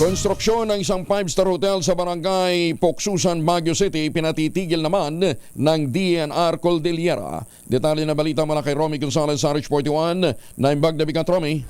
Konstruksyon ng isang 5-star hotel sa barangay Poksusan, Baguio City pinatitigil naman ng DNR Cordillera. Detalye na balita mula kay Romy Gonzalez sa RH41 na imbag na bigat Romy.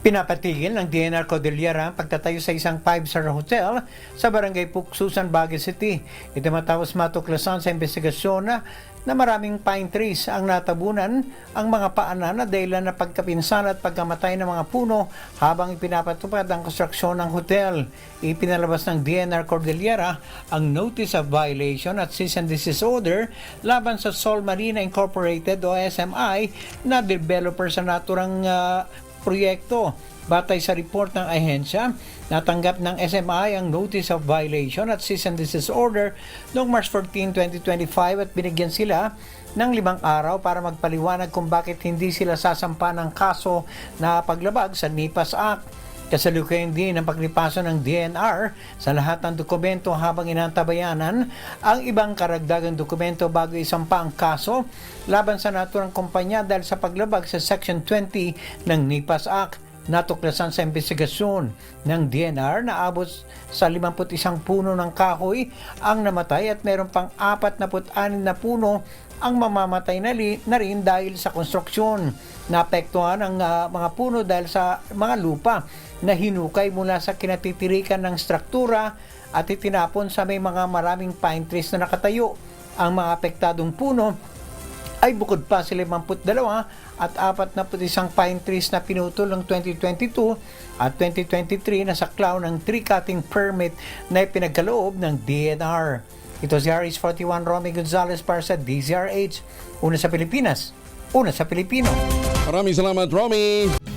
Pinapatigil ng DNR Cordillera ang pagtatayo sa isang 5-star hotel sa barangay Puksusan, Baguio City. Ito matapos matuklasan sa investigasyon na, na maraming pine trees ang natabunan ang mga paanan na dahilan na pagkapinsan at pagkamatay ng mga puno habang ipinapatupad ang konstruksyon ng hotel. Ipinalabas ng DNR Cordillera ang Notice of Violation at Cease and Desist Order laban sa Sol Marina Incorporated o SMI na developer sa naturang ah, proyekto. Batay sa report ng ahensya, natanggap ng SMI ang Notice of Violation at Cease and Desist Order noong March 14, 2025 at binigyan sila ng limang araw para magpaliwanag kung bakit hindi sila sasampa ng kaso na paglabag sa NIPAS Act. Kasalukuyan din ang paglipaso ng DNR sa lahat ng dokumento habang inantabayanan ang ibang karagdagang dokumento bago isampa ang kaso laban sa naturang kumpanya dahil sa paglabag sa Section 20 ng NIPAS Act. Natuklasan sa investigasyon ng DNR na abot sa 51 puno ng kahoy ang namatay at meron pang 46 na puno ang mamamatay na, li- na rin dahil sa konstruksyon. Naapektuhan ang ah, mga puno dahil sa mga lupa na hinukay mula sa kinatitirikan ng struktura at itinapon sa may mga maraming pine trees na nakatayo. Ang mga apektadong puno ay bukod pa sa 52 at 41 pine trees na pinutol ng 2022 at 2023 na saklaw ng tree cutting permit na ipinagkaloob ng DNR. Ito si RH41 Romy Gonzalez para sa DZRH. Una sa Pilipinas, una sa Pilipino. Maraming salamat Romy.